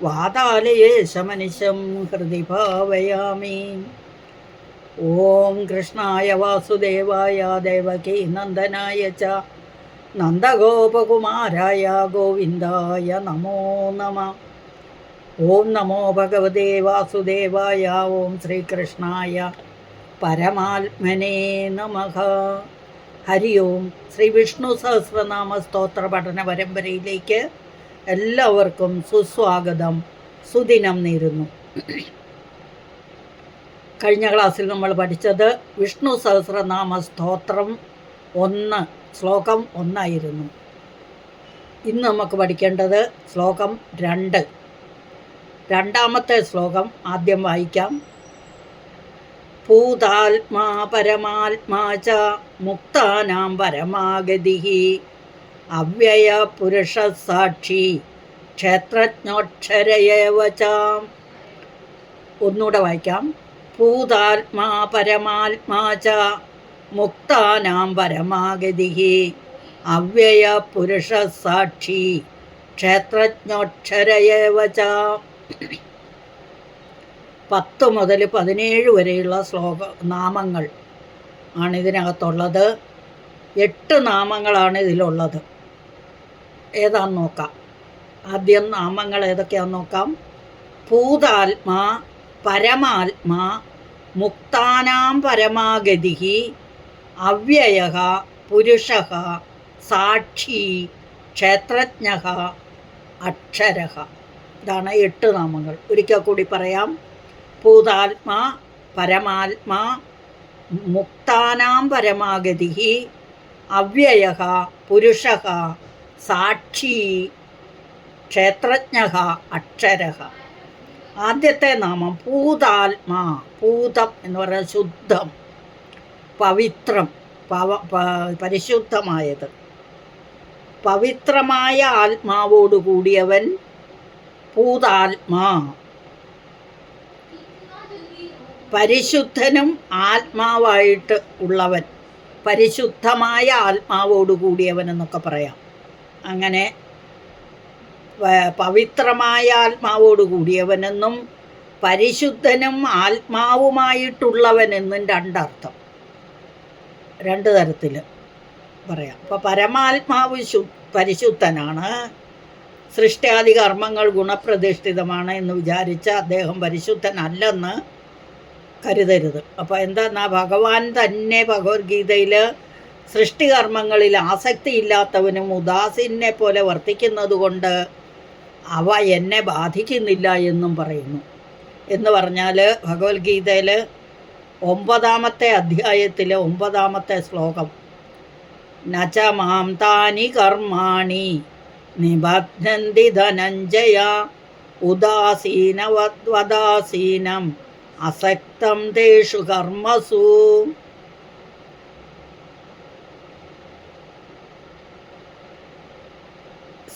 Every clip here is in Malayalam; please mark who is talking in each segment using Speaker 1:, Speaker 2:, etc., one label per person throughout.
Speaker 1: വാതാലയേശമനിശം ഹൃദി ഭാവയാമി ഓം കൃഷ്ണായ വാസുദേവായ ദേവകീ നന്ദനായ ച നന്ദഗോപകുമാരായ ഗോവിന്ദായ നമോ നമ ഓം നമോ ഭഗവതേ വാസുദേവായ ഓം ശ്രീകൃഷ്ണായ പരമാത്മനേ നമ ഹരി ഓം ശ്രീ വിഷ്ണു സഹസ്രനാമ സ്തോത്ര പഠന പരമ്പരയിലേക്ക് എല്ലാവർക്കും സുസ്വാഗതം. സുദിനം നേരുന്നു. കഴിഞ്ഞ ക്ലാസ്സിൽ നമ്മൾ പഠിച്ചത് വിഷ്ണു സഹസ്രനാമ സ്തോത്രം ഒന്ന് ശ്ലോകം ഒന്നായിരുന്നു. ഇന്ന് നമുക്ക് പഠിക്കേണ്ടത് ശ്ലോകം രണ്ട്. രണ്ടാമത്തെ ശ്ലോകം ആദ്യം വായിക്കാം. ഭൂതാത്മാ പരമാത്മാ ച മുക്താനാം പരമാഗതി അവ്യയ പുരുഷ സാക്ഷി ക്ഷേത്രജ്ഞോക്ഷരയേവ ച ഒന്നുകൂടെ വായിക്കാം. ഭൂതാത്മാ പരമാത്മാ ച മുക്താനാം പരമാഗതി അവ്യയ പുരുഷ സാക്ഷി ക്ഷേത്രജ്ഞോക്ഷരയേവ ച പത്ത് മുതൽ പതിനേഴ് വരെയുള്ള ശ്ലോക നാമങ്ങൾ ആണ് ഇതിനകത്തുള്ളത്. എട്ട് നാമങ്ങളാണ് ഇതിലുള്ളത്. ഏതാന്ന് നോക്കാം. ആദ്യം നാമങ്ങൾ ഏതൊക്കെയാന്ന് നോക്കാം. ഭൂതാത്മാ പരമാത്മാ മുക്താനാം പരമാഗതി അവ്യയ പുരുഷ സാക്ഷി ക്ഷേത്രജ്ഞ അക്ഷര ഇതാണ് എട്ട് നാമങ്ങൾ. ഒരിക്കൽ കൂടി പറയാം. ഭൂതാത്മാ പരമാത്മാ മുക്താനാം പരമാഗതി അവ്യയ പുരുഷ സാക്ഷി ക്ഷേത്രജ്ഞ അക്ഷര. ആദ്യത്തെ നാമം ഭൂതാത്മാ ഭൂതം എന്ന് പറയുന്നത് ശുദ്ധം പവിത്രം പവ പരിശുദ്ധമായത്. പവിത്രമായ ആത്മാവോട് കൂടിയവൻ ഭൂതാത്മാ. പരിശുദ്ധനും ആത്മാവായിട്ട് ഉള്ളവൻ പരിശുദ്ധമായ ആത്മാവോട് കൂടിയവൻ എന്നൊക്കെ പറയാം. അങ്ങനെ പവിത്രമായ ആത്മാവോട് കൂടിയവനെന്നും പരിശുദ്ധനും ആത്മാവുമായിട്ടുള്ളവനെന്നും രണ്ടർത്ഥം. രണ്ട് തരത്തിൽ പറയാം. അപ്പോൾ പരമാത്മാവ് ശു പരിശുദ്ധനാണ് സൃഷ്ടാദി കർമ്മങ്ങൾ ഗുണപ്രതിഷ്ഠിതമാണ് എന്ന് വിചാരിച്ച അദ്ദേഹം പരിശുദ്ധനല്ലെന്ന് കരുതരുത്. അപ്പോൾ എന്താ ഭഗവാൻ തന്നെ ഭഗവത്ഗീതയിൽ സൃഷ്ടികർമ്മങ്ങളിൽ ആസക്തിയില്ലാത്തവനും ഉദാസീനെ പോലെ വർത്തിക്കുന്നത് കൊണ്ട് അവ എന്നെ ബാധിക്കുന്നില്ല എന്നും പറയുന്നു. എന്ന് പറഞ്ഞാൽ ഭഗവത്ഗീതയിൽ ഒമ്പതാമത്തെ അധ്യായത്തിലെ ഒമ്പതാമത്തെ ശ്ലോകം. നച മാം താനി കർമാണി നിബന്ധി ധനഞ്ജയ ഉദാസീനവദാസീനം അസക്തം തേഷു കർമ്മസു.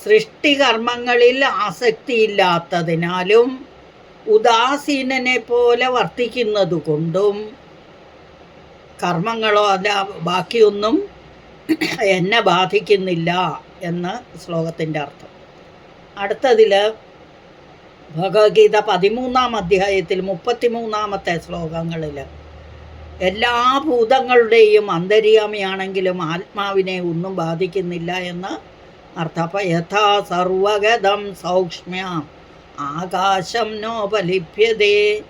Speaker 1: സൃഷ്ടികർമ്മങ്ങളിൽ ആസക്തിയില്ലാത്തതിനാലും ഉദാസീനനെ പോലെ വർത്തിക്കുന്നതുകൊണ്ടും കർമ്മങ്ങളോ അല്ല ബാക്കിയൊന്നും എന്നെ ബാധിക്കുന്നില്ല എന്ന് ശ്ലോകത്തിന്റെ അർത്ഥം. അടുത്തതിൽ ഭഗവത്ഗീത പതിമൂന്നാം അധ്യായത്തിൽ മുപ്പത്തിമൂന്നാമത്തെ ശ്ലോകങ്ങളിൽ എല്ലാ ഭൂതങ്ങളുടെയും അന്തര്യാമിയാണെങ്കിലും ആത്മാവിനെ ഒന്നും ബാധിക്കുന്നില്ല എന്ന് അർത്ഥം അപ്പം യഥാ സർവഗതം സൗക്ഷ്മ്യ. ആകാശം നോപലിപ്യതേ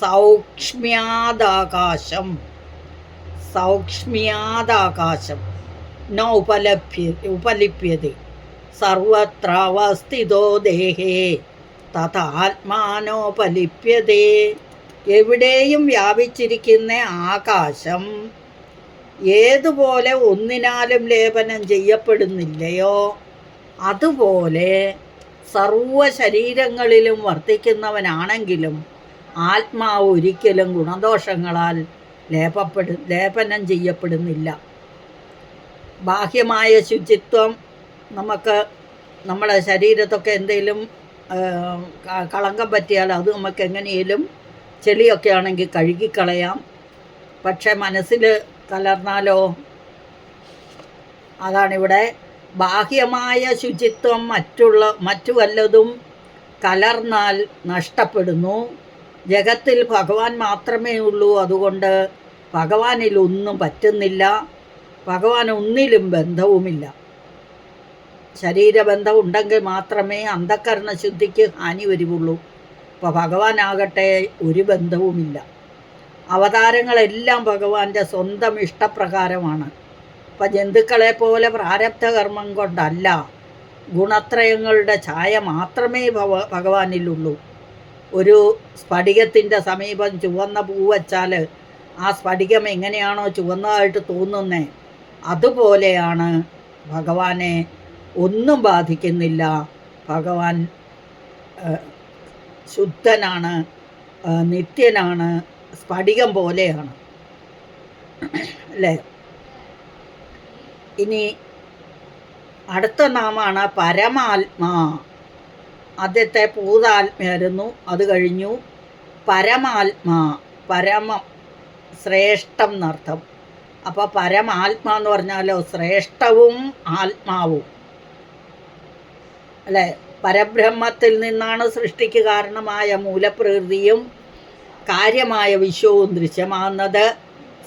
Speaker 1: സൗക്ഷ്മ്യാദാകാശം. സൗക്ഷ്മ്യാദാകാശം നോപലഭ്യ ഉപലിപ്യതേ. സർവത്രാവസ്ഥിതോ ദേഹേ. തഥാത്മാനോപലിപ്യതേ എവിടെയും വ്യാപിച്ചിരിക്കുന്ന ആകാശം ഏതുപോലെ ഒന്നിനാലും ലേപനം ചെയ്യപ്പെടുന്നില്ലയോ? അതുപോലെ സർവ ശരീരങ്ങളിലും വർത്തിക്കുന്നവനാണെങ്കിലും ആത്മാവ് ഒരിക്കലും ഗുണദോഷങ്ങളാൽ ലേപപ്പെടു ലേപനം ചെയ്യപ്പെടുന്നില്ല. ബാഹ്യമായ ശുചിത്വം നമുക്ക് നമ്മുടെ ശരീരത്തൊക്കെ എന്തെങ്കിലും കളങ്കം പറ്റിയാൽ അത് നമുക്ക് എങ്ങനെയും ചെളിയൊക്കെ ആണെങ്കിൽ കഴുകിക്കളയാം. പക്ഷേ മനസ്സിൽ കലർന്നാലോ അതാണിവിടെ ബാഹ്യമായ ശുചിത്വം മറ്റുള്ള മറ്റു വല്ലതും കലർന്നാൽ നഷ്ടപ്പെടുന്നു. ജഗത്തിൽ ഭഗവാൻ മാത്രമേ ഉള്ളൂ. അതുകൊണ്ട് ഭഗവാനിൽ ഒന്നും പറ്റുന്നില്ല. ഭഗവാൻ ഒന്നിലും ബന്ധവുമില്ല. ശരീരബന്ധം ഉണ്ടെങ്കിൽ മാത്രമേ അന്ധക്കരണ ശുദ്ധിക്ക് ഹാനി വരുവുള്ളൂ. അപ്പോൾ ഭഗവാനാകട്ടെ ഒരു ബന്ധവുമില്ല. അവതാരങ്ങളെല്ലാം ഭഗവാന്റെ സ്വന്തം ഇഷ്ടപ്രകാരമാണ്. അപ്പം ജന്തുക്കളെ പോലെ പ്രാരബ്ധ കർമ്മം കൊണ്ടല്ല. ഗുണത്രയങ്ങളുടെ ഛായ മാത്രമേ ഭവ ഭഗവാനിലുള്ളൂ. ഒരു സ്ഫടികത്തിന്റെ സമീപം ചുവന്ന പൂ വച്ചാൽ ആ സ്ഫടികം എങ്ങനെയാണോ ചുവന്നതായിട്ട് തോന്നുന്നത് അതുപോലെയാണ് ഭഗവാനെ ഒന്നും ബാധിക്കുന്നില്ല. ഭഗവാൻ ശുദ്ധനാണ് നിത്യനാണ് സ്ഫടികം പോലെയാണ്. അല്ലേ? ഇനി അടുത്ത നാമാണ് പരമാത്മാ. ആദ്യത്തെ ഭൂതാത്മയായിരുന്നു. അത് കഴിഞ്ഞു പരമാത്മാ. പരമം ശ്രേഷ്ഠം എന്നർത്ഥം. അപ്പോൾ പരമാത്മാ എന്ന് പറഞ്ഞാലോ ശ്രേഷ്ഠവും ആത്മാവും. അല്ലേ? പരബ്രഹ്മത്തിൽ നിന്നാണ് സൃഷ്ടിക്ക് കാരണമായ മൂലപ്രകൃതിയും കാര്യമായ വിശ്വവും ദൃശ്യമാകുന്നത്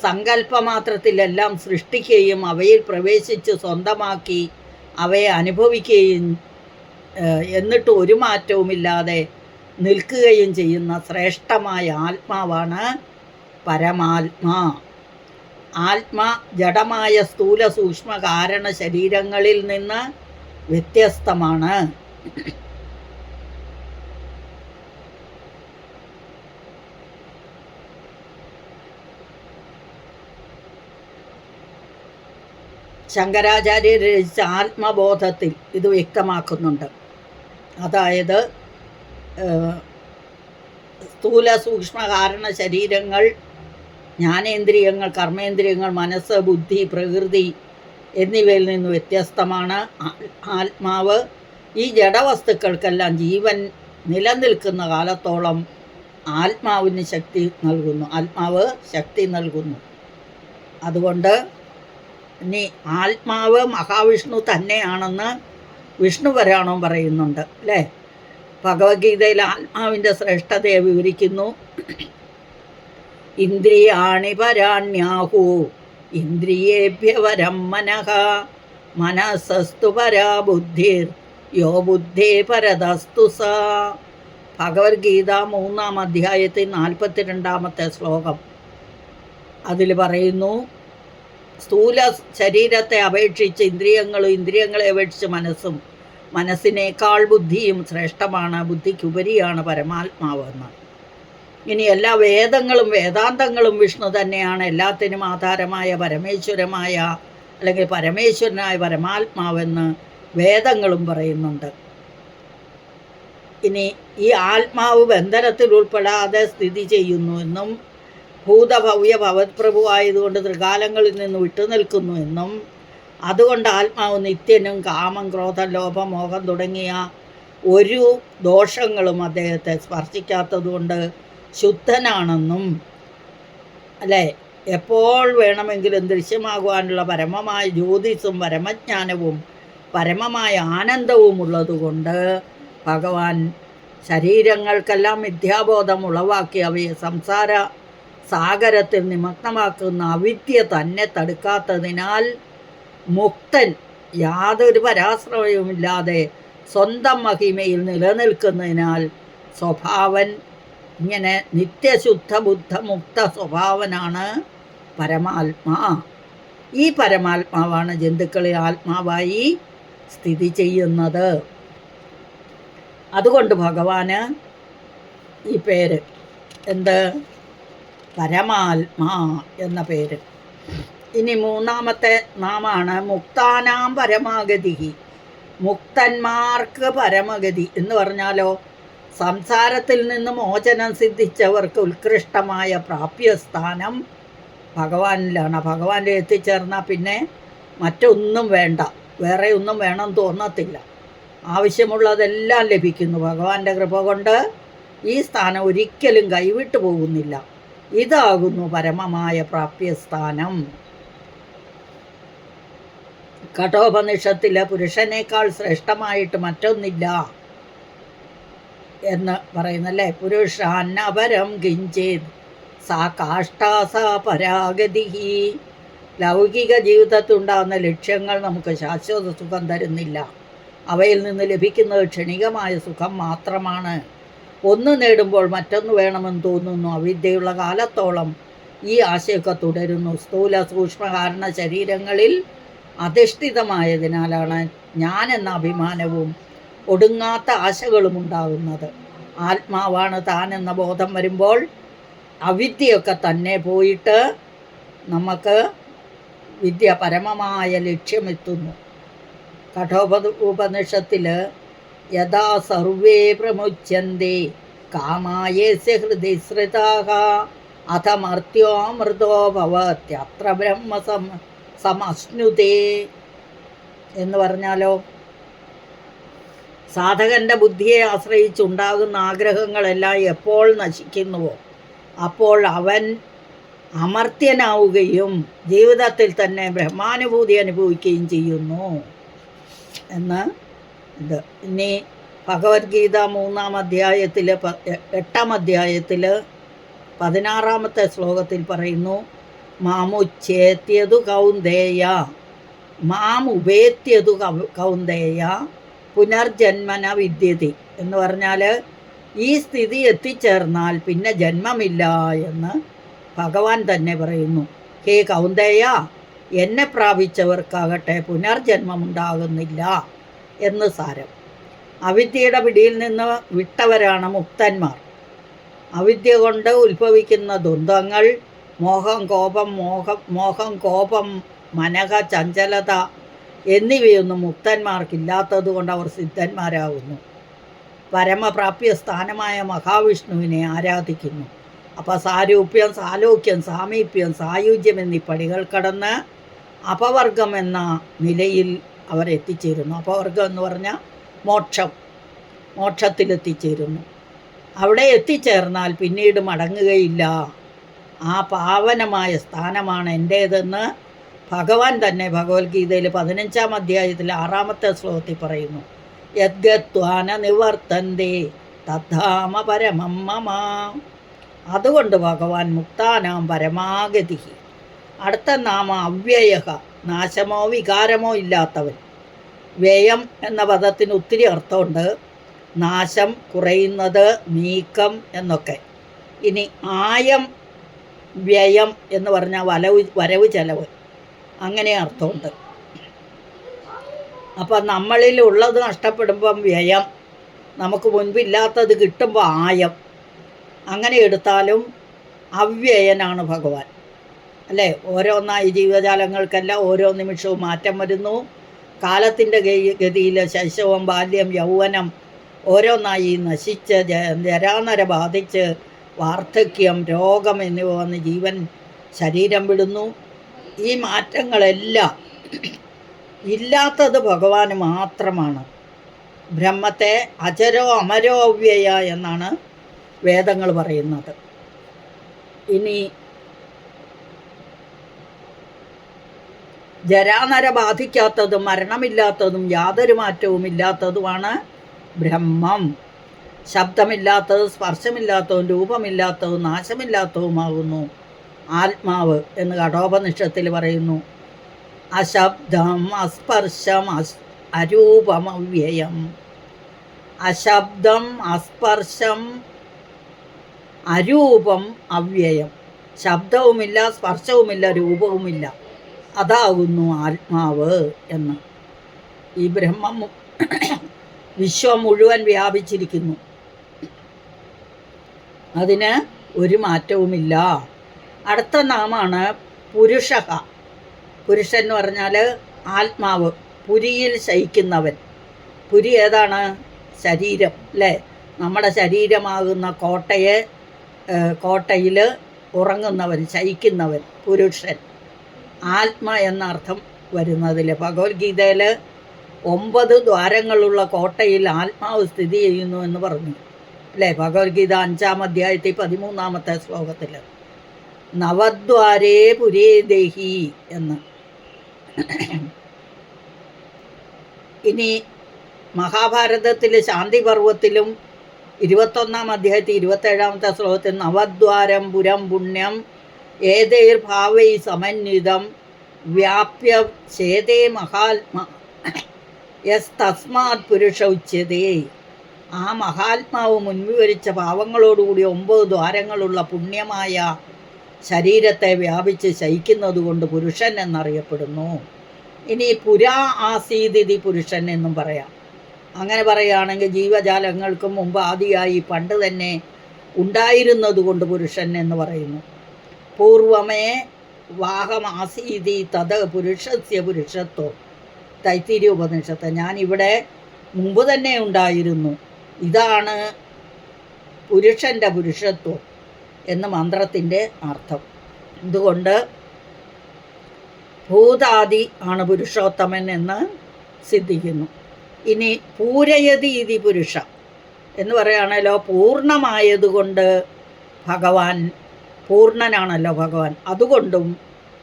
Speaker 1: സങ്കല്പമാത്രത്തിലെല്ലാം സൃഷ്ടിക്കുകയും അവയിൽ പ്രവേശിച്ച് സ്വന്തമാക്കി അവയെ അനുഭവിക്കുകയും എന്നിട്ട് ഒരു മാറ്റവുമില്ലാതെ നിൽക്കുകയും ചെയ്യുന്ന ശ്രേഷ്ഠമായ ആത്മാവാണ് പരമാത്മാ. ആത്മ ജഡമായ സ്ഥൂല സൂക്ഷ്മ കാരണ ശരീരങ്ങളിൽ നിന്ന് വ്യത്യസ്തമാണ്. ശങ്കരാചാര്യർ രചിച്ച ആത്മബോധത്തിൽ ഇത് വ്യക്തമാക്കുന്നുണ്ട്. അതായത് സ്ഥൂല സൂക്ഷ്മ കാരണ ശരീരങ്ങൾ ജ്ഞാനേന്ദ്രിയങ്ങൾ കർമ്മേന്ദ്രിയങ്ങൾ മനസ്സ് ബുദ്ധി പ്രകൃതി എന്നിവയിൽ നിന്ന് വ്യത്യസ്തമാണ്. ആത്മാവ് ഈ ജഡവസ്തുക്കൾക്കെല്ലാം ജീവൻ നിലനിൽക്കുന്ന കാലത്തോളം ആത്മാവിന് ശക്തി നൽകുന്നു. ആത്മാവ് ശക്തി നൽകുന്നു. അതുകൊണ്ട് ഇനി ആത്മാവ് മഹാവിഷ്ണു തന്നെയാണെന്ന് വിഷ്ണു പുരാണം പറയുന്നുണ്ട് അല്ലേ? ഭഗവത്ഗീതയിൽ ആത്മാവിന്റെ ശ്രേഷ്ഠതയെ വിവരിക്കുന്നു. ഇന്ദ്രിയാണി പരാണ്യാഹു ഇന്ദ്രിയേഭ്യവരം മനഃ മനസ്സസ്തു പരാ ബുദ്ധിർ യോ ബുദ്ധേ പരതസ്തു സ. ഭഗവത്ഗീത മൂന്നാം അധ്യായത്തിൽ നാൽപ്പത്തിരണ്ടാമത്തെ ശ്ലോകം അതിൽ പറയുന്നു സ്ഥൂല ശരീരത്തെ അപേക്ഷിച്ച് ഇന്ദ്രിയങ്ങളും ഇന്ദ്രിയങ്ങളെ അപേക്ഷിച്ച് മനസ്സും മനസ്സിനേക്കാൾ ബുദ്ധിയും ശ്രേഷ്ഠമാണ് ബുദ്ധിക്കുപരിയാണ് പരമാത്മാവെന്ന് ഇനി എല്ലാ വേദങ്ങളും വേദാന്തങ്ങളും വിഷ്ണു തന്നെയാണ് എല്ലാത്തിനും ആധാരമായ പരമേശ്വരമായ അല്ലെങ്കിൽ പരമേശ്വരനായ പരമാത്മാവെന്ന് വേദങ്ങളും പറയുന്നുണ്ട്. ഇനി ഈ ആത്മാവ് ബന്ധനത്തിൽ ഉൾപ്പെടാതെ സ്ഥിതി ചെയ്യുന്നു എന്നും ഭൂതഭവ്യ ഭവത്പ്രഭു ആയതുകൊണ്ട് ത്രികാലങ്ങളിൽ നിന്ന് വിട്ടുനിൽക്കുന്നു എന്നും അതുകൊണ്ട് ആത്മാവ് നിത്യനും കാമം ക്രോധം ലോഭം മോഹം തുടങ്ങിയ ഒരു ദോഷങ്ങളും അദ്ദേഹത്തെ സ്പർശിക്കാത്തതുകൊണ്ട് ശുദ്ധനാണെന്നും അല്ലേ? എപ്പോൾ വേണമെങ്കിലും ദൃശ്യമാകുവാനുള്ള പരമമായ ജ്യോതിസും പരമജ്ഞാനവും പരമമായ ആനന്ദവും ഉള്ളതുകൊണ്ട് ഭഗവാൻ ശരീരങ്ങൾക്കെല്ലാം മിഥ്യാബോധം ഉളവാക്കി അവയെ സംസാര സാഗരത്തിൽ നിമഗ്നമാക്കുന്ന അവിദ്യ തന്നെ തടുക്കാത്തതിനാൽ മുക്തൻ യാതൊരു പരാശ്രയവുമില്ലാതെ സ്വന്തം മഹിമയിൽ നിലനിൽക്കുന്നതിനാൽ സ്വഭാവൻ ഇങ്ങനെ നിത്യശുദ്ധ ബുദ്ധമുക്ത സ്വഭാവനാണ് പരമാത്മാ. ഈ പരമാത്മാവാണ് ജന്തുക്കളെ ആത്മാവായി സ്ഥിതി ചെയ്യുന്നത്. അതുകൊണ്ട് ഭഗവാന് ഈ പേര് എന്ത്? പരമാത്മാ എന്ന പേര്. ഇനി മൂന്നാമത്തെ നാമാണ് മുക്താനാം പരമാഗതി. മുക്തന്മാർക്ക് പരമഗതി എന്ന് പറഞ്ഞാലോ സംസാരത്തിൽ നിന്ന് മോചനം സിദ്ധിച്ചവർക്ക് ഉത്കൃഷ്ടമായ പ്രാപ്യസ്ഥാനം ഭഗവാനിലാണ്. ഭഗവാനിൽ എത്തിച്ചേർന്നാൽ പിന്നെ മറ്റൊന്നും വേണ്ട. വേറെ ഒന്നും വേണം തോന്നത്തില്ല. ആവശ്യമുള്ളതെല്ലാം ലഭിക്കുന്നു. ഭഗവാന്റെ കൃപ കൊണ്ട് ഈ സ്ഥാനം ഒരിക്കലും കൈവിട്ടു പോകുന്നില്ല. ഇതാകുന്നു പരമമായ പ്രാപ്യസ്ഥാനം. കഠോപനിഷത്തിലെ പുരുഷനേക്കാൾ ശ്രേഷ്ഠമായിട്ട് മറ്റൊന്നില്ല എന്ന് പറയുന്നല്ലേ? പുരുഷാന്നപരം കിഞ്ചിത് സാ കാഷ്ടാസ പരാഗതി ലൗകിക ജീവിതത്തിലുണ്ടാകുന്ന ലക്ഷ്യങ്ങൾ നമുക്ക് ശാശ്വത സുഖം തരുന്നില്ല. അവയിൽ നിന്ന് ലഭിക്കുന്നത് ക്ഷണികമായ സുഖം മാത്രമാണ്. ഒന്ന് നേടുമ്പോൾ മറ്റൊന്ന് വേണമെന്ന് തോന്നുന്നു. അവിദ്യയുള്ള കാലത്തോളം ഈ ആശയമൊക്കെ തുടരുന്നു. സ്ഥൂല സൂക്ഷ്മകാരണ ശരീരങ്ങളിൽ അധിഷ്ഠിതമായതിനാലാണ് ഞാൻ എന്ന അഭിമാനവും ഒടുങ്ങാത്ത ആശകളും ഉണ്ടാകുന്നത്. ആത്മാവാണ് താൻ എന്ന ബോധം വരുമ്പോൾ അവിദ്യയൊക്കെ തന്നെ പോയിട്ട് നമുക്ക് വിദ്യ പരമമായ ലക്ഷ്യമെത്തുന്നു. കഠോപ ഉപനിഷത്തിൽ യഥാ സർവേ പ്രമുച്യന്തി കാമായേസ്യ ഹൃദയ ശ്രിതാഹ. അഥമർത്യോ അമൃതോ ഭവത്യത്ര ബ്രഹ്മ സം സമശ്നുതേ. എന്ന് പറഞ്ഞാലോ? സാധകന്റെ ബുദ്ധിയെ ആശ്രയിച്ചുണ്ടാകുന്ന ആഗ്രഹങ്ങളെല്ലാം എപ്പോൾ നശിക്കുന്നുവോ? അപ്പോൾ അവൻ അമർത്യനാവുകയും ജീവിതത്തിൽ തന്നെ ബ്രഹ്മാനുഭൂതി അനുഭവിക്കുകയും ചെയ്യുന്നു. എന്ന് ഇത്. ഇനി ഭഗവത്ഗീത മൂന്നാം അധ്യായത്തിൽ എട്ടാം അധ്യായത്തിൽ പതിനാറാമത്തെ ശ്ലോകത്തിൽ പറയുന്നു മാമുച്ചേത്യതു കൗന്ദേയ മാം ഉപേത്യതു കൗന്ദേയ പുനർജന്മന വിദ്യതി. എന്ന് പറഞ്ഞാൽ ഈ സ്ഥിതി എത്തിച്ചേർന്നാൽ പിന്നെ ജന്മമില്ല എന്ന് ഭഗവാൻ തന്നെ പറയുന്നു. ഹേ കൗന്ദേയ എന്നെ പ്രാപിച്ചവർക്കാകട്ടെ പുനർജന്മമുണ്ടാകുന്നില്ല. എന്ന് സാരം. അവിദ്യയുടെ പിടിയിൽ നിന്ന് വിട്ടവരാണ് മുക്തന്മാർ. അവിദ്യ കൊണ്ട് ഉത്ഭവിക്കുന്ന ദ്വന്ദ്ങ്ങൾ മോഹം കോപം മോഹം മോഹം കോപം മനക ചഞ്ചലത എന്നിവയൊന്നും മുക്തന്മാർക്കില്ലാത്തത് കൊണ്ട് അവർ സിദ്ധന്മാരാകുന്നു പരമപ്രാപ്യ സ്ഥാനമായ മഹാവിഷ്ണുവിനെ ആരാധിക്കുന്നു. അപ്പോൾ സാരൂപ്യം സാലോക്യം സാമീപ്യം സായുജ്യം എന്നീ പടികൾ കടന്ന് അപവർഗം എന്ന നിലയിൽ അവർ എത്തിച്ചേരുന്നു അവർക്ക് എന്ന് പറഞ്ഞാൽ മോക്ഷം മോക്ഷത്തിലെത്തിച്ചേരുന്നു. അവിടെ എത്തിച്ചേർന്നാൽ പിന്നീട് മടങ്ങുകയില്ല. ആ പാവനമായ സ്ഥാനമാണ് എന്റേതെന്ന് ഭഗവാൻ തന്നെ ഭഗവത്ഗീതയിൽ പതിനഞ്ചാം അധ്യായത്തിൽ ആറാമത്തെ ശ്ലോകത്തിൽ പറയുന്നു. യദ്ഗത്വാന നിവർത്തന്തേ തദ്ധാമ പരമം അതുകൊണ്ട് ഭഗവാൻ മുക്താനാം പരമാഗതി അടുത്ത നാമ അവ്യയ നാശമോ വികാരമോ ഇല്ലാത്തവൻ. വ്യയം എന്ന പദത്തിന് ഒത്തിരി അർത്ഥമുണ്ട്. നാശം കുറയുന്നത് നീക്കം എന്നൊക്കെ. ഇനി ആയം വ്യയം എന്ന് പറഞ്ഞാൽ വലവ് വരവ് ചെലവ്. അങ്ങനെ അർത്ഥമുണ്ട്. അപ്പം നമ്മളിൽ ഉള്ളത് നഷ്ടപ്പെടുമ്പം വ്യയം നമുക്ക് മുൻപില്ലാത്തത് കിട്ടുമ്പോൾ ആയം. അങ്ങനെ എടുത്താലും അവ്യയനാണ് ഭഗവാൻ. അല്ലേ? ഓരോന്നായി ജീവജാലങ്ങൾക്കെല്ലാം ഓരോ നിമിഷവും മാറ്റം വരുന്നു. കാലത്തിന്റെ ഗതിയിൽ ശൈശവം ബാല്യം യൗവനം ഓരോന്നായി നശിച്ച് ജരാനര ബാധിച്ച് വാർദ്ധക്യം രോഗം എന്നിവ വന്ന് ജീവൻ ശരീരം വിടുന്നു. ഈ മാറ്റങ്ങളെല്ലാം ഇല്ലാത്തത് ഭഗവാന് മാത്രമാണ്. ബ്രഹ്മത്തെ അചരോ അമരോ അവ്യയ എന്നാണ് വേദങ്ങൾ പറയുന്നത്. ഇനി ജരാനര ബാധിക്കാത്തതും മരണമില്ലാത്തതും യാതൊരു മാറ്റവും ഇല്ലാത്തതുമാണ് ബ്രഹ്മം. ശബ്ദമില്ലാത്തതും സ്പർശമില്ലാത്തതും രൂപമില്ലാത്തതും നാശമില്ലാത്തതുമാകുന്നു ആത്മാവ് എന്ന് കഠോപനിഷത്തിൽ പറയുന്നു. അശബ്ദം അസ്പർശം അസ് അരൂപം അവ്യയം. അശബ്ദം അസ്പർശം അരൂപം അവ്യയം. ശബ്ദവുമില്ല സ്പർശവുമില്ല രൂപവുമില്ല. അതാകുന്നു ആത്മാവ് എന്ന്. ഈ ബ്രഹ്മം വിശ്വം മുഴുവൻ വ്യാപിച്ചിരിക്കുന്നു. അതിന് ഒരു മാറ്റവുമില്ല. അടുത്ത നാമാണ് പുരുഷ പുരുഷൻ എന്ന് പറഞ്ഞാൽ ആത്മാവ് പുരിയിൽ ശയിക്കുന്നവൻ. പുരി ഏതാണ്? ശരീരം അല്ലേ? നമ്മുടെ ശരീരമാകുന്ന കോട്ടയെ കോട്ടയിൽ ഉറങ്ങുന്നവൻ ശയിക്കുന്നവൻ പുരുഷൻ. ആത്മ എന്ന അർത്ഥം വരുന്നതിൽ ഭഗവത്ഗീതയിൽ ഒമ്പത് ദ്വാരങ്ങളുള്ള കോട്ടയിൽ ആത്മാവ് സ്ഥിതി ചെയ്യുന്നു എന്ന് പറഞ്ഞു. അല്ലേ? ഭഗവത്ഗീത അഞ്ചാം അധ്യായത്തിൽ പതിമൂന്നാമത്തെ ശ്ലോകത്തിൽ നവദ്വാരേ പുരേ ദേഹി എന്ന്. ഇനി മഹാഭാരതത്തിൽ ശാന്തി പർവത്തിലും ഇരുപത്തൊന്നാം അധ്യായത്തിൽ ഇരുപത്തേഴാമത്തെ ശ്ലോകത്തിൽ നവദ്വാരം പുരം പുണ്യം ഏതേർ ഭാവൈ സമന്വിതം വ്യാപ്യ ചേതേ മഹാത്മാ യസ് തസ്മാത് പുരുഷ ഉച്ചതേ ആ മഹാത്മാവ് മുൻവിവരിച്ച പാവങ്ങളോടുകൂടി ഒമ്പത് ദ്വാരങ്ങളുള്ള പുണ്യമായ ശരീരത്തെ വ്യാപിച്ച് ശയിക്കുന്നതുകൊണ്ട് പുരുഷൻ എന്നറിയപ്പെടുന്നു. ഇനി പുരാ ആസീതിഥി പുരുഷൻ എന്നും പറയാം. അങ്ങനെ പറയുകയാണെങ്കിൽ ജീവജാലങ്ങൾക്കും മുമ്പ് ആദിയായി പണ്ട് തന്നെ ഉണ്ടായിരുന്നതുകൊണ്ട് പുരുഷൻ എന്ന് പറയുന്നു. പൂർവമേ വാഹമാസീതി തത് പുരുഷസ്യ പുരുഷത്വം തൈത്തിരി ഉപനിഷത്ത് ഞാനിവിടെ മുമ്പ് തന്നെ ഉണ്ടായിരുന്നു. ഇതാണ് പുരുഷന്റെ പുരുഷത്വം എന്ന് മന്ത്രത്തിന്റെ അർത്ഥം. എന്തുകൊണ്ട് ഭൂതാദി ആണ് പുരുഷോത്തമൻ എന്ന് സിദ്ധിക്കുന്നു. ഇനി പൂരയതി ഇതി പുരുഷ എന്ന് പറയുകയാണല്ലോ പൂർണമായതുകൊണ്ട് ഭഗവാൻ പൂർണനാണല്ലോ ഭഗവാൻ. അതുകൊണ്ടും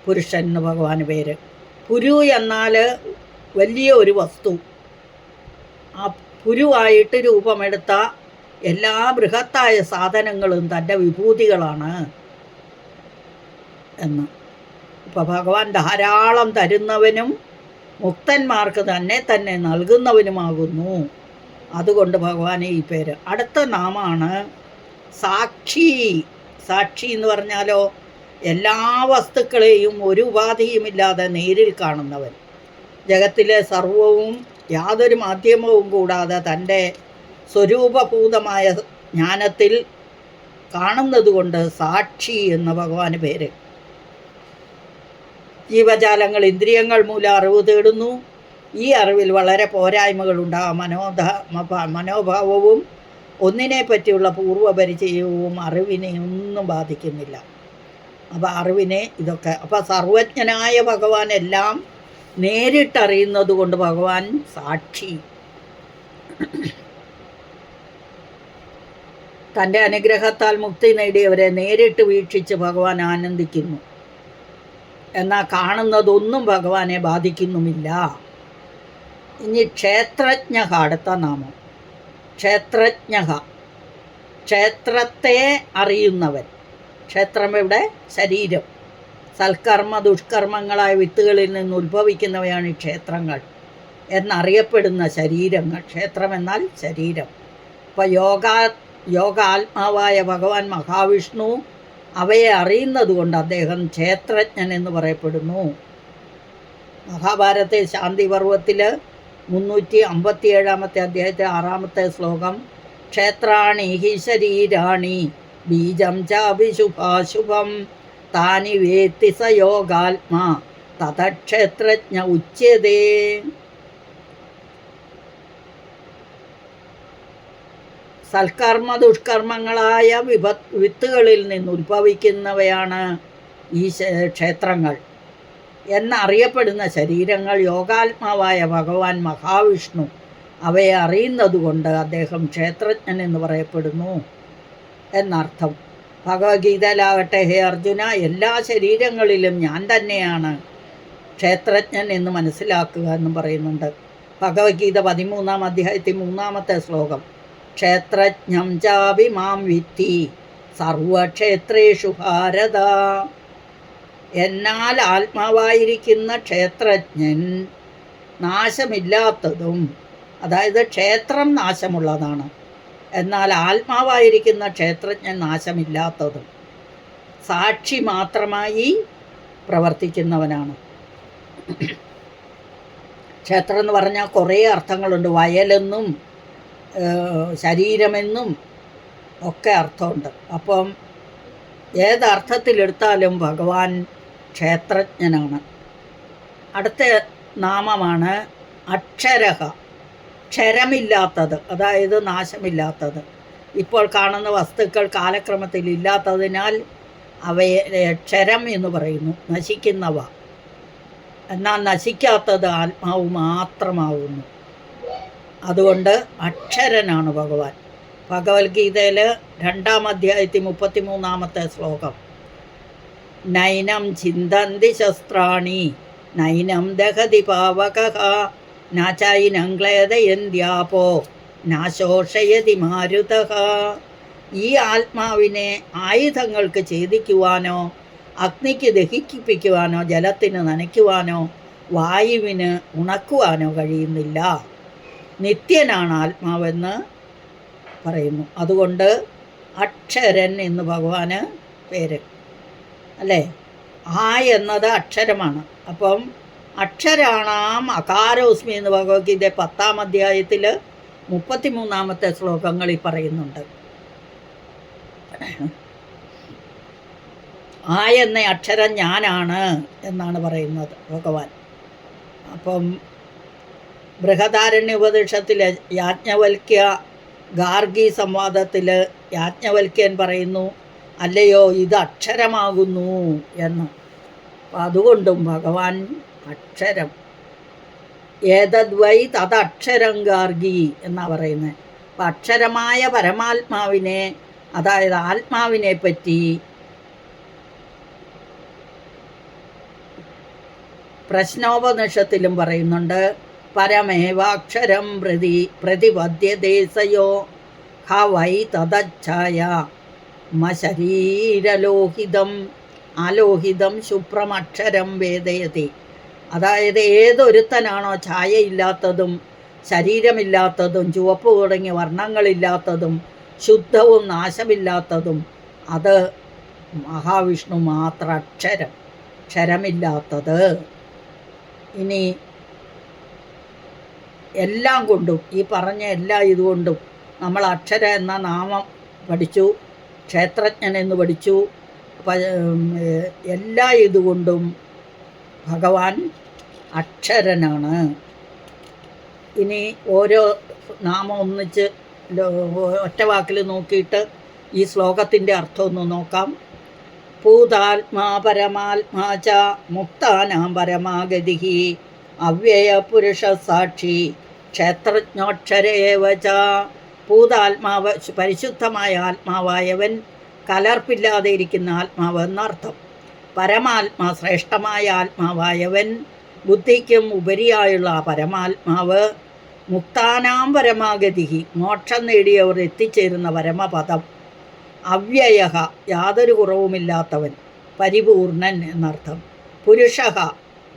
Speaker 1: പുരുഷൻ എന്ന് ഭഗവാന് പേര്. പുരു എന്നാൽ വലിയ ഒരു വസ്തു. ആ പുരുവായിട്ട് രൂപമെടുത്ത എല്ലാ ബൃഹത്തായ സാധനങ്ങളും തന്റെ വിഭൂതികളാണ് എന്ന്. ഇപ്പം ഭഗവാൻ ധാരാളം തരുന്നവനും മുക്തന്മാർക്ക് തന്നെ തന്നെ നൽകുന്നവനുമാകുന്നു. അതുകൊണ്ട് ഭഗവാനെ ഈ പേര്. അടുത്ത നാമാണ് സാക്ഷി. സാക്ഷി എന്ന് പറഞ്ഞാലോ എല്ലാ വസ്തുക്കളെയും ഒരു ഉപാധിയുമില്ലാതെ നേരിൽ കാണുന്നവൻ. ജഗത്തിലെ സർവവും യാതൊരു മാധ്യമവും കൂടാതെ തന്റെ സ്വരൂപഭൂതമായ ജ്ഞാനത്തിൽ കാണുന്നതുകൊണ്ട് സാക്ഷി എന്ന ഭഗവാന് പേര്. ജീവജാലങ്ങൾ ഇന്ദ്രിയങ്ങൾ മൂലം അറിവ് തേടുന്നു. ഈ അറിവിൽ വളരെ പോരായ്മകളുണ്ടാകും മനോധ മനോഭാവവും ഒന്നിനെ പറ്റിയുള്ള പൂർവപരിചയവും അറിവിനെ ഒന്നും ബാധിക്കുന്നില്ല. അപ്പോൾ അറിവിനെ ഇതൊക്കെ അപ്പോൾ സർവജ്ഞനായ ഭഗവാൻ എല്ലാം നേരിട്ടറിയുന്നത് കൊണ്ട് ഭഗവാൻ സാക്ഷി. തന്റെ അനുഗ്രഹത്താൽ മുക്തി നേടിയവരെ നേരിട്ട് വീക്ഷിച്ച് ഭഗവാൻ ആനന്ദിക്കുന്നു. എന്നാൽ കാണുന്നതൊന്നും ഭഗവാനെ ബാധിക്കുന്നുമില്ല. ഇനി ക്ഷേത്രജ്ഞ അടുത്ത നാമം. ക്ഷേത്രജ്ഞ ക്ഷേത്രത്തെ അറിയുന്നവൻ. ക്ഷേത്രം ഇവിടെ ശരീരം. സൽക്കർമ്മ ദുഷ്കർമ്മങ്ങളായ വിത്തുകളിൽ നിന്ന് ഉത്ഭവിക്കുന്നവയാണ് ഈ ക്ഷേത്രങ്ങൾ. എന്നറിയപ്പെടുന്ന ശരീരങ്ങൾ. ക്ഷേത്രം എന്നാൽ ശരീരം. ഇപ്പോൾ യോഗ ആത്മാവായ ഭഗവാൻ മഹാവിഷ്ണു അവയെ അറിയുന്നത് കൊണ്ട് അദ്ദേഹം ക്ഷേത്രജ്ഞൻ എന്ന് പറയപ്പെടുന്നു. മഹാഭാരത ശാന്തി പർവത്തിൽ മുന്നൂറ്റി അമ്പത്തി ഏഴാമത്തെ അധ്യായത്തെ ആറാമത്തെ ശ്ലോകം. ക്ഷേത്രാണി ഹി ശരീരാണി ബീജം ചാഭിശുഭാശുഭം താനി വേത്തി സ യോഗാത്മാ തഥക്ഷേത്രജ്ഞ ഉച്യതേ. സൽക്കർമ്മ ദുഷ്കർമ്മങ്ങളായ വിഭ വിത്തുകളിൽ നിന്ന് ഉത്ഭവിക്കുന്നവയാണ് ഈ ക്ഷേത്രങ്ങൾ. എന്നറിയപ്പെടുന്ന ശരീരങ്ങൾ യോഗാത്മാവായ ഭഗവാൻ മഹാവിഷ്ണു അവയെ അറിയുന്നതുകൊണ്ട് അദ്ദേഹം ക്ഷേത്രജ്ഞൻ എന്ന് പറയപ്പെടുന്നു എന്നർത്ഥം. ഭഗവത്ഗീതയിലാകട്ടെ ഹേ അർജുന എല്ലാ ശരീരങ്ങളിലും ഞാൻ തന്നെയാണ് ക്ഷേത്രജ്ഞൻ എന്ന് മനസ്സിലാക്കുക എന്ന് പറയുന്നുണ്ട്. ഭഗവത്ഗീത പതിമൂന്നാം അധ്യായത്തിൽ മൂന്നാമത്തെ ശ്ലോകം. ക്ഷേത്രജ്ഞം ചാപി മാം വിത്തി സർവക്ഷേത്രേഷു ഭാരത. എന്നാൽ ആത്മാവായിരിക്കുന്ന ക്ഷേത്രജ്ഞൻ നാശമില്ലാത്തതും അതായത് ക്ഷേത്രം നാശമുള്ളതാണ്. എന്നാൽ ആത്മാവായിരിക്കുന്ന ക്ഷേത്രജ്ഞൻ നാശമില്ലാത്തതും സാക്ഷി മാത്രമായി പ്രവർത്തിക്കുന്നവനാണ്. ക്ഷേത്രം എന്ന് പറഞ്ഞാൽ കുറേ അർത്ഥങ്ങളുണ്ട്. വയലെന്നും ശരീരമെന്നും ഒക്കെ അർത്ഥമുണ്ട്. അപ്പം ഏതർത്ഥത്തിലെടുത്താലും ഭഗവാൻ ക്ഷേത്രജ്ഞനാണ്. അടുത്ത നാമമാണ് അക്ഷരഹ. ക്ഷരമില്ലാത്തത് അതായത് നാശമില്ലാത്തത്. ഇപ്പോൾ കാണുന്ന വസ്തുക്കൾ കാലക്രമത്തിൽ ഇല്ലാത്തതിനാൽ അവയെ ക്ഷരം എന്ന് പറയുന്നു നശിക്കുന്നവ. എന്നാൽ നശിക്കാത്തത് ആത്മാവ് മാത്രമാവുന്നു. അതുകൊണ്ട് അക്ഷരനാണ് ഭഗവാൻ. ഭഗവത്ഗീതയിൽ രണ്ടാം അധ്യായത്തിൽ മുപ്പത്തി മൂന്നാമത്തെ ശ്ലോകം. നൈനം ചിന്തന്തി ശസ്ത്രാണി. നൈനം ദഹതി പാവക ക്ലേദയന്ത്യാപോ. നാശോഷയതി മാരുത ഈ ആത്മാവിനെ ആയുധങ്ങൾക്ക് ഛേദിക്കുവാനോ അഗ്നിക്ക് ദഹിപ്പിക്കുവാനോ ജലത്തിന് നനയ്ക്കുവാനോ വായുവിന് ഉണക്കുവാനോ കഴിയുന്നില്ല. നിത്യനാണ് ആത്മാവെന്ന് പറയുന്നു. അതുകൊണ്ട് അക്ഷരൻ എന്ന് ഭഗവാന് പേര്. അല്ലേ? ആ എന്നത് അക്ഷരമാണ്. അപ്പം അക്ഷരാണാം അകാരോസ്മി എന്ന് ഭഗവത്ഗീത പത്താം അധ്യായത്തിൽ മുപ്പത്തിമൂന്നാമത്തെ ശ്ലോകങ്ങളിൽ പറയുന്നുണ്ട്. ആ എന്ന അക്ഷരം ഞാനാണ് എന്നാണ് പറയുന്നത് ഭഗവാൻ. അപ്പം ബൃഹദാരണ്യ ഉപദേശത്തിൽ യാജ്ഞവൽക്യ ഗാർഗി സംവാദത്തിൽ യാജ്ഞവൽക്യൻ പറയുന്നു. അല്ലയോ ഇത് അക്ഷരമാകുന്നു എന്ന്. അതുകൊണ്ടും ഭഗവാൻ അക്ഷരം. ഏതദ്വൈ തദക്ഷരം ഗാർഗി എന്നാണ് പറയുന്നത് അപ്പം അക്ഷരമായ പരമാത്മാവിനെ അതായത് ആത്മാവിനെ പറ്റി പ്രശ്നോപനിഷത്തിലും പറയുന്നുണ്ട്. പരമേവാക്ഷരം പ്രതി പ്രതിപദ്യദേശയോ ഹ വൈ തദച്ഛായ. മശരീരലോഹിതം അലോഹിതം ശുഭ്രമക്ഷരം വേദയതി. അതായത് ഏതൊരുത്തനാണോ ഛായയില്ലാത്തതും ശരീരമില്ലാത്തതും ചുവപ്പ് തുടങ്ങിയ വർണങ്ങളില്ലാത്തതും ശുദ്ധവും നാശമില്ലാത്തതും അത് മഹാവിഷ്ണു മാത്ര അക്ഷരം ക്ഷരമില്ലാത്തത്. ഇനി എല്ലാം കൊണ്ടും ഈ പറഞ്ഞ എല്ലാ ഇതുകൊണ്ടും നമ്മൾ അക്ഷര എന്ന നാമം പഠിച്ചു. ക്ഷേത്രജ്ഞൻ എന്ന് പഠിച്ചു. എല്ലാ ഇതുകൊണ്ടും ഭഗവാൻ അക്ഷരനാണ്. ഇനി ഓരോ നാമം ഒന്നിച്ച് ഒറ്റ വാക്കിൽ നോക്കിയിട്ട് ഈ ശ്ലോകത്തിന്റെ അർത്ഥം ഒന്ന് നോക്കാം. ഭൂതാത്മാ പരമാത്മാ ച മുക്താനാം പരമാഗതി അവ്യയ പുരുഷ സാക്ഷി ക്ഷേത്രജ്ഞോക്ഷരേവ ഭൂതാത്മാവ് പരിശുദ്ധമായ ആത്മാവായവൻ കലർപ്പില്ലാതെ ഇരിക്കുന്ന ആത്മാവ് എന്നർത്ഥം. പരമാത്മാ ശ്രേഷ്ഠമായ ആത്മാവായവൻ ബുദ്ധിക്കും ഉപരിയായുള്ള പരമാത്മാവ് മുക്താനാം പരമാഗതി മോക്ഷം നേടിയവർ എത്തിച്ചേരുന്ന പരമപദം. അവ്യയ യാതൊരു കുറവുമില്ലാത്തവൻ പരിപൂർണൻ എന്നർത്ഥം. പുരുഷ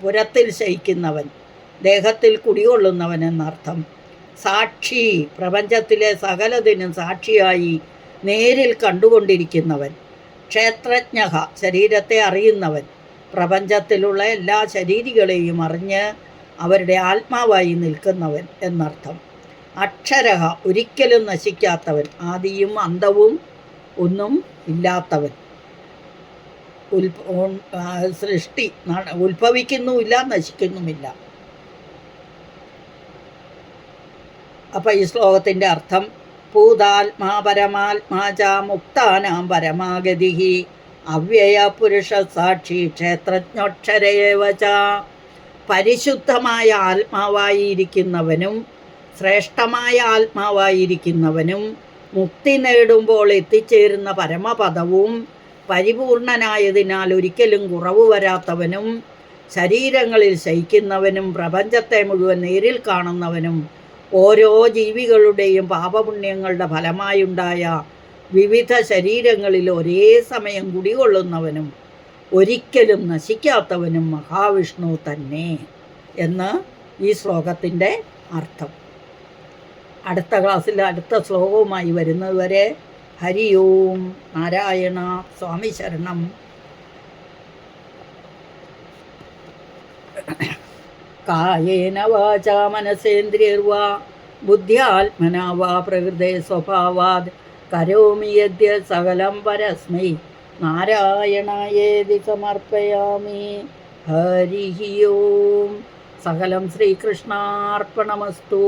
Speaker 1: പുരത്തിൽ ശയിക്കുന്നവൻ ദേഹത്തിൽ കുടികൊള്ളുന്നവൻ എന്നർത്ഥം. സാക്ഷി പ്രപഞ്ചത്തിലെ സകലതിനും സാക്ഷിയായി നേരിൽ കണ്ടുകൊണ്ടിരിക്കുന്നവൻ. ക്ഷേത്രജ്ഞ ശരീരത്തെ അറിയുന്നവൻ. പ്രപഞ്ചത്തിലുള്ള എല്ലാ ശരീരികളെയും അറിഞ്ഞ് അവരുടെ ആത്മാവായി നിൽക്കുന്നവൻ എന്നർത്ഥം. അക്ഷരഹ ഒരിക്കലും നശിക്കാത്തവൻ. ആദിയും അന്തവും ഒന്നും ഇല്ലാത്തവൻ. സൃഷ്ടി ഉത്ഭവിക്കുന്നുമില്ല നശിക്കുന്നുമില്ല. അപ്പം ഈ ശ്ലോകത്തിന്റെ അർത്ഥം ഭൂതാത്മാ പരമാത്മാ ച മുക്താനാം പരമാഗതി അവ്യയ പുരുഷ സാക്ഷി ക്ഷേത്രജ്ഞോക്ഷരയേവ പരിശുദ്ധമായ ആത്മാവായിരിക്കുന്നവനും ശ്രേഷ്ഠമായ ആത്മാവായിരിക്കുന്നവനും മുക്തി നേടുമ്പോൾ എത്തിച്ചേരുന്ന പരമപദവും പരിപൂർണനായതിനാൽ ഒരിക്കലും കുറവ് വരാത്തവനും ശരീരങ്ങളിൽ ശയിക്കുന്നവനും പ്രപഞ്ചത്തെ മുഴുവൻ നേരിൽ കാണുന്നവനും ഓരോ ജീവികളുടെയും പാപപുണ്യങ്ങളുടെ ഫലമായുണ്ടായ വിവിധ ശരീരങ്ങളിൽ ഒരേ സമയം കുടികൊള്ളുന്നവനും ഒരിക്കലും നശിക്കാത്തവനും മഹാവിഷ്ണു തന്നെ എന്ന് ഈ ശ്ലോകത്തിന്റെ അർത്ഥം. അടുത്ത ക്ലാസ്സിൽ അടുത്ത ശ്ലോകവുമായി വരുന്നതുവരെ ഹരി ഓം നാരായണ സ്വാമി ശരണം. കായേന വാച മനസേന്ദ്രിയർവാ. ബുദ്ധ്യാത്മനാ വാ പ്രകൃതേ സ്വഭാവാത് കരോമി യദ്യ സകലം പരസ്മൈ. നാരായണായേതി സമർപ്പയാമി. ഹരി ഓം. സകലം ശ്രീകൃഷ്ണാർപ്പണമസ്തു.